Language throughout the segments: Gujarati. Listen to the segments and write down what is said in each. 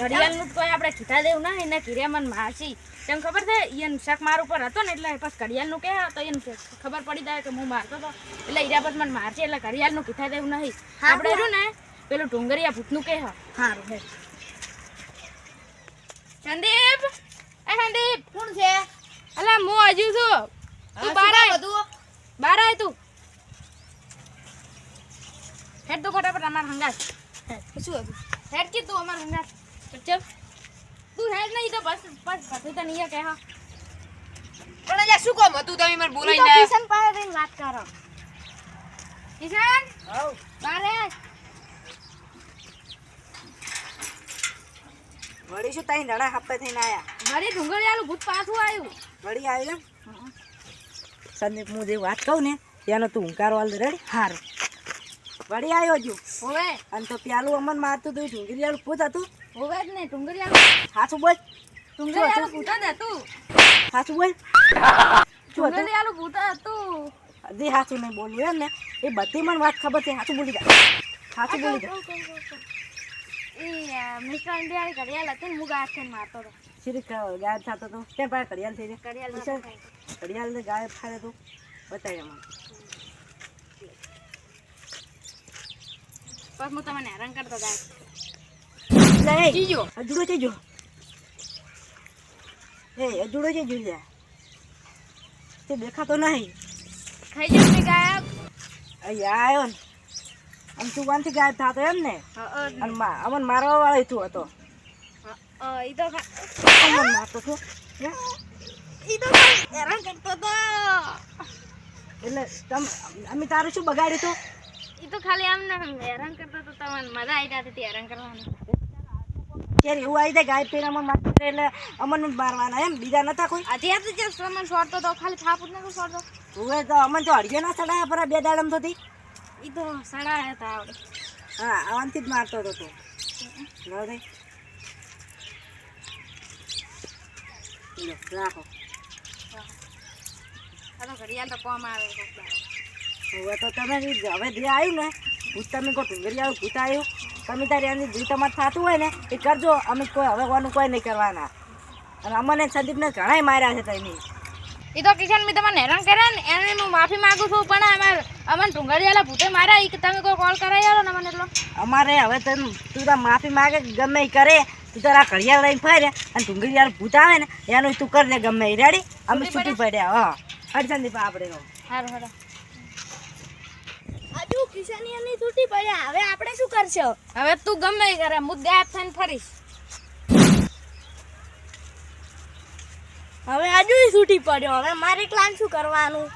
ઘડિયાળનું તો આપણે કીધા દેવું ના એને મને મારશી કેમ ખબર છે એને શક માર ઉપર હતો ને એટલે પછી ઘડિયાળનું કહે તો એને ખબર પડી જાય કે હું મારતો હતો એટલે ઈરા પછી મને મારશે એટલે ઘડિયાળનું કીધા દેવું નહીં આપણે રહ્યું ને પેલું ડુંગરિયા ભૂતનું કહે હારું હે સંદીપ! એ સંદીપ! કોણ છે? અલા હું હજુ છું. તું બહાર આય. બધું બહાર આય તું. હેડ તું પર અમાર હંગાત. શું હતું? હેડ કીધું તું અમાર હંગાત. તું હેડ નહીં તો બસ તને અહીંયા કહે પણ શું કામ હતું તમે મને ઈ ના કિશન પાસે રહીને વાત કરો. કિશન? વળી શું તાઈ નડા હાપે થઈને આયા? મારી ડુંગળિયાનું ભૂત પાછું આવ્યું. વળી આવ્યો સંદીપ હું જે વાત કહું ને ત્યાંનો તું હુંકારો હાલ રેડી? હારું. વળી આવ્યો છું. હોવે. અને તો પેલું અમન મારતું તું ઢુંગળીવાળું ભૂત હતું. હોવે જ ને ડુંગળિયાનું હાચું બોલ. ડુંગળિયાનું ભૂત જ હતું. હાચું બોલ. ડુંગળિયાનું ભૂત હતું. હજી હાચું નહીં બોલવું એમ ને? એ બધી મને વાત ખબર છે હાચું બોલી જા. હાચું બોલી જા. એ મિસ્ટર ઇન્ડિયાની ઘડિયાળ હતી ને હું થઈને મારતો હતો. શ્રી ગાયબ થતો હતો. કેમ પાસે ઘડિયાળ થઈ જાય ઘડિયાળ ઘડિયાળ ગાયબ થાય તું બતાવી મને બસ હું તમને હેરાન કરતો લે એ, જીજો અજુડો છે જો. એ અજુડો છે જોઈ તે દેખાતો નહીં. ખાઈ જાવ ને ગાયબ. અહીંયા આવ્યો ને. આમ તું વાનથી ગાયબ થતો એમ ને? અમન મારવા વાળો તું હતો. એ ઈ તો અમન મારતો હતો. ઈ તો હેરાન કરતો હતો. એટલે તમ અમે તારું શું બગાડ્યું તું? ઈ તો ખાલી આમને હેરાન કરતો તો તમને મજા આવી જતી હતી હેરાન કરવાની. ત્યારે એવું આવી જાય ગાય અમન મારતો એટલે અમન મારવાના એમ? બીજા નતા કોઈ? આજે તો જે સમન છોડતો તો ખાલી થાપ જ નતો છોડતો હવે તો અમન તો અડ્યો ના ચડાયા પર બે દાડમ થતી ઈ તો સડાયા હતા આવડે. હા આવાનથી જ મારતો હતો તું. લો રાખો. ઘડિયાળ તો કોમ આવે. હવે તો તમે હવે જે આવ્યું ને ભૂત તમે કહો ટુંગરી આવ્યું ભૂત આવ્યું. તમે તારે એની જે તમારે થતું હોય ને એ કરજો. અમે કોઈ હવે કોનું કોઈ નહીં કરવાના. અને અમને સંદીપને ઘણાય માર્યા છે તમે એ તો કિશન મેં તમને હેરાન કર્યા ને એને હું માફી માગું છું પણ અમાર અમને ટુંગળિયાલા ભૂતે માર્યા એ તમે કોઈ કોલ કરાવી આવ્યો ને મને એટલો અમારે હવે તને તું તો માફી માગે ગમે એ કરે. તું તારા ઘડિયાળ લઈને ફરે અને ટુંગરી યાર ભૂત આવે ને એનું તું કરી દે ગમે રેડી અમે છૂટી પડ્યા? હા. હર સંદીપ આપણે સારું સારું હજુ કિશનિયાની છૂટી પડ્યા. હવે આપણે શું કરશો? હવે તું ગમે કરે હું ગાયબ થઈને ફરીશ. હવે હજુ છૂટી પડ્યો. હવે મારે ક્લાન શું કરવાનું?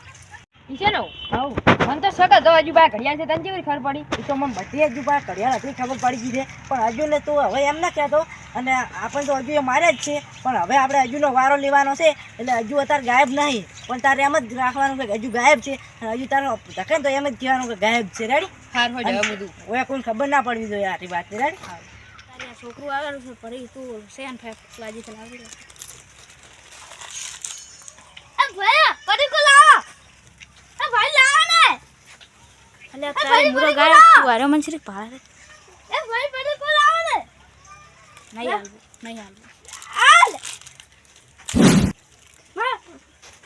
ચલો હવ. મને તો હજુ બા ઘડિયાળ છે તને કેવી ખબર પડી? એ તો મને બધી હજુ બા ઘડિયાળ હતી ખબર પડી ગઈ છે. પણ હજુ ને તું હવે એમ ના કહેતો. અને આપણે તો હજુ એ મારે જ છે. પણ હવે આપણે હજુનો વારો લેવાનો છે. એટલે હજુ અત્યારે ગાયબ નહીં. પણ તારે એમ જ રાખવાનું કે હજુ ગાયબ છે. અને હજુ તારો ધકે તો એમ જ કહેવાનું કે ગાયબ છે. રેડી સારું હોય બધું. હવે ખબર ના પડવી જોઈએ આરી વાત રેડી છોકરું આવેલું છે ફરી તું સેન ફેક લાજી ચલાવી દે એ ભાઈ પડીકો લાવો એ ભાઈ લાવો ને અલ્યા એ તારે મુરો ગાય બોલાવો. મન શ્રી ભાડે એ ભાઈ પડીકો લાવો ને. નહીં હાલવું નહીં હાલવું. આલ હા.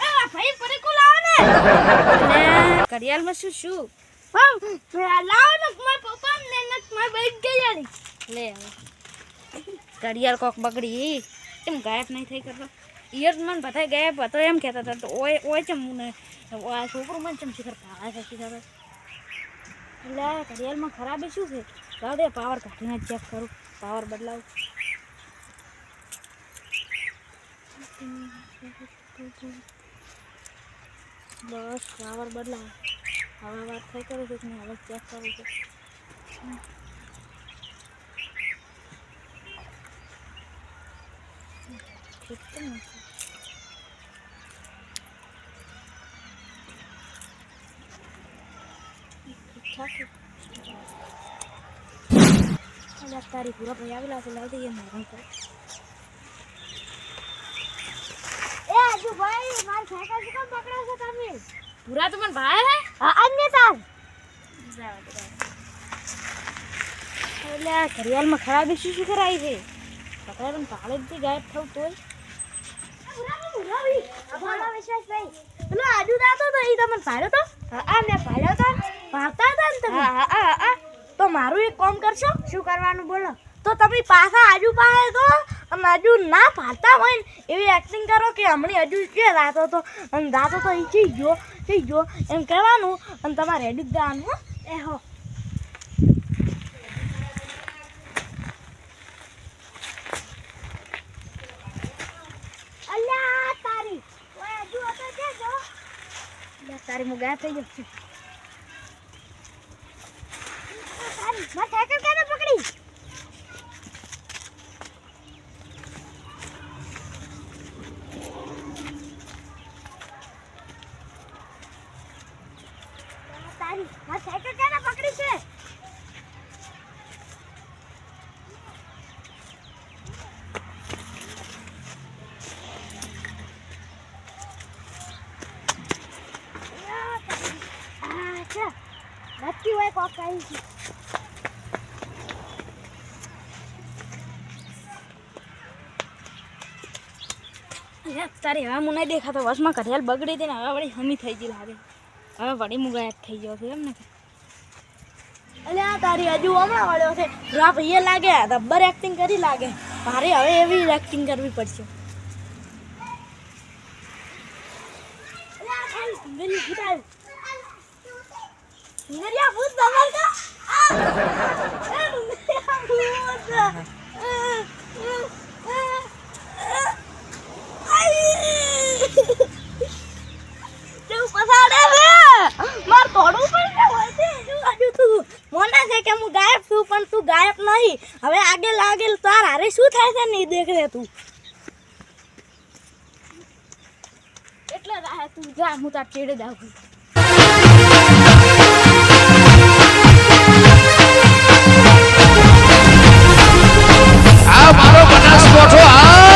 એ ભાઈ પડીકો લાવો ને. અને ઘડિયાળમાં શું શું? લાવો ને મારા પપ્પા ને ને મારી બેન ગઈ લે ઘડિયાળ કોક બગડી. એમ ગાયબ નહીં થઈ કરતો? ઈયર મને બધા ગાયબ હતો એમ કહેતા હતા. તો ઓય ઓય ચમ મને આ છોકરું મને ચમ શિખર પાળા છે શિખર? એટલે ઘડિયાળમાં ખરાબી શું છે? લાવ દે પાવર કાઢીને ચેક કરું. પાવર બદલાવું. બસ પાવર બદલાવ હવે વાત થઈ કરું છું હવે ચેક કરું છું. ઠીક છે ને ઠીકઠાક છે. અલ્યા તારી પૂરા ભાઈ આવેલા છે લાવતી એ મારું કરે એ આજુ ભાઈ માર સાયકલ શું કામ પકડો છો તમે પૂરા તો મને ભાઈ હે હા અન્ય તાર એટલે આ ઘડિયાળમાં ખરાબી શું શું કરાવી છે પકડાય જ ગાયબ થવું તોય વિશ્વાસ પેલો આજુ દાતો તો એ તમને ભાડ્યો તો હા મેં ભાડ્યો તો પાડતા હતા ને તમે? હા હા હા તો મારું એક કામ કરશો? શું કરવાનું બોલો? તો તમે પાછા આજુ પાસે તો અને હજુ ના ફાલતા હોય ને એવી એક્ટિંગ કરો કે હમણાં હજુ કે રાતો તો અને રાતો તો એ જઈ ગયો જઈ ગયો. એમ કહેવાનું અને તમારે રેડી જવાનું એ હો. અલ્યા તારી. તારી હું ગાયબ થઈ ગયો છું તારી માર સાયકલ કેને પકડી તારી માર સાયકલ કેને પકડી છે આ છે નક્કી હોય કોક કરી છે લે, તારી હવે મને દેખાતો વર્ષમાં ઘડિયાળ બગડી હતી ને હવે વળી હમી થઈ ગઈ લાગે. હવે વળી હું ગાયબ થઈ ગયો છું એમ ને. આ તારી હજુ હમણાં વળ્યો છે. રા ભાઈએ લાગે રબર એક્ટિંગ કરી લાગે. મારે હવે એવી એક્ટિંગ કરવી પડશે. ભૂત ગાયબ નહીં હવે આગળ આગળ તાર હારે શું થાય છે નહીં દેખ તું તું જા, હું તાર ચેડે જાઉં મારો બનાસકોઠો આ